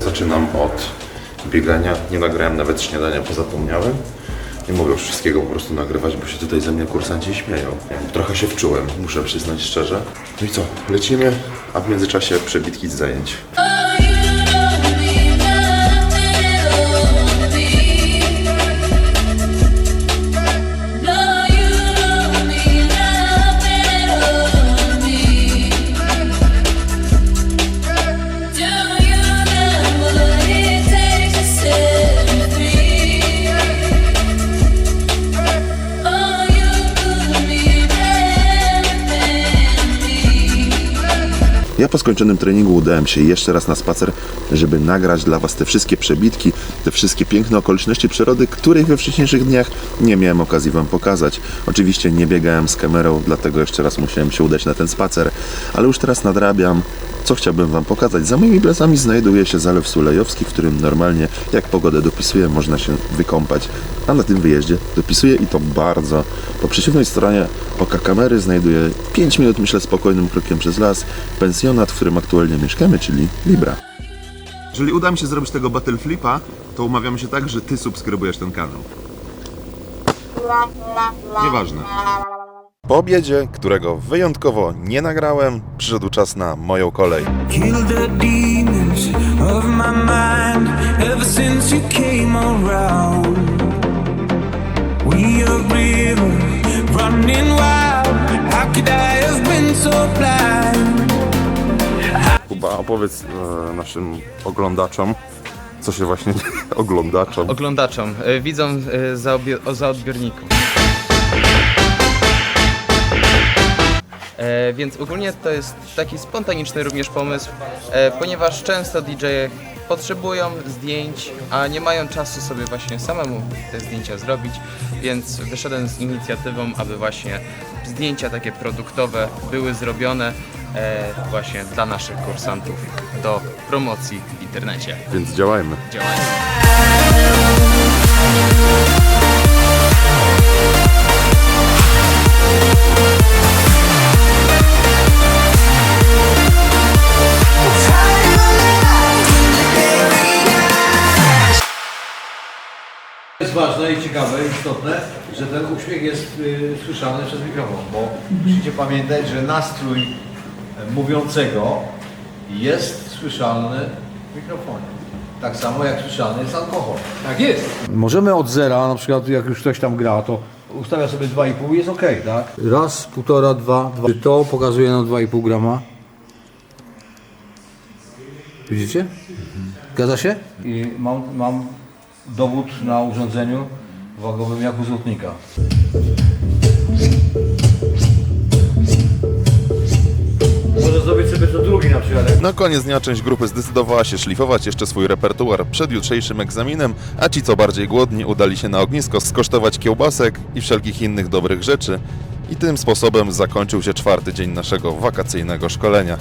zaczynam od biegania. Nie nagrałem nawet śniadania, bo zapomniałem. Nie mogę już wszystkiego po prostu nagrywać, bo się tutaj ze mnie kursanci śmieją. Trochę się wczułem, muszę przyznać szczerze. No i co, lecimy, a w międzyczasie przebitki z zajęć. Ja po skończonym treningu udałem się jeszcze raz na spacer, żeby nagrać dla Was te wszystkie przebitki, te wszystkie piękne okoliczności przyrody, których we wcześniejszych dniach nie miałem okazji Wam pokazać. Oczywiście nie biegałem z kamerą, dlatego jeszcze raz musiałem się udać na ten spacer, ale już teraz nadrabiam, co chciałbym Wam pokazać. Za moimi plecami znajduje się Zalew Sulejowski, w którym normalnie, jak pogodę dopisuje, można się wykąpać. A na tym wyjeździe dopisuję i to bardzo. Po przeciwnej stronie oka kamery znajduję 5 minut, myślę, spokojnym krokiem przez las, pensjonat, w którym aktualnie mieszkamy, czyli Libra. Jeżeli uda mi się zrobić tego battle flipa, to umawiamy się tak, że Ty subskrybujesz ten kanał. Nieważne. Po obiedzie, którego wyjątkowo nie nagrałem, przyszedł czas na moją kolej. Kuba, opowiedz e, naszym oglądaczom, co się właśnie oglądaczom. oglądaczom, y, widzom y, za, obie- o- za odbiorników. E, więc ogólnie to jest taki spontaniczny również pomysł, e, ponieważ często DJ potrzebują zdjęć, a nie mają czasu sobie właśnie samemu te zdjęcia zrobić, więc wyszedłem z inicjatywą, aby właśnie zdjęcia takie produktowe były zrobione e, właśnie dla naszych kursantów do promocji w internecie. Więc działajmy. Działania. Jest ważne i ciekawe i istotne, że ten uśmiech jest y, słyszany przez mikrofon, bo musicie pamiętać, że nastrój e, mówiącego jest słyszalny w mikrofonie. Tak samo jak słyszalny jest alkohol. Tak jest. Możemy od zera, na przykład jak już ktoś tam gra, to ustawia sobie 2,5 i jest ok, tak? Raz, półtora, dwa, dwa. To pokazuje nam 2,5 grama. Widzicie? Zgadza się? I mam, mam dowód na urządzeniu wagowym jak u złotnika. Może zrobić sobie to drugi na przykład. Na koniec dnia część grupy zdecydowała się szlifować jeszcze swój repertuar przed jutrzejszym egzaminem, a ci co bardziej głodni udali się na ognisko skosztować kiełbasek i wszelkich innych dobrych rzeczy. I tym sposobem zakończył się czwarty dzień naszego wakacyjnego szkolenia.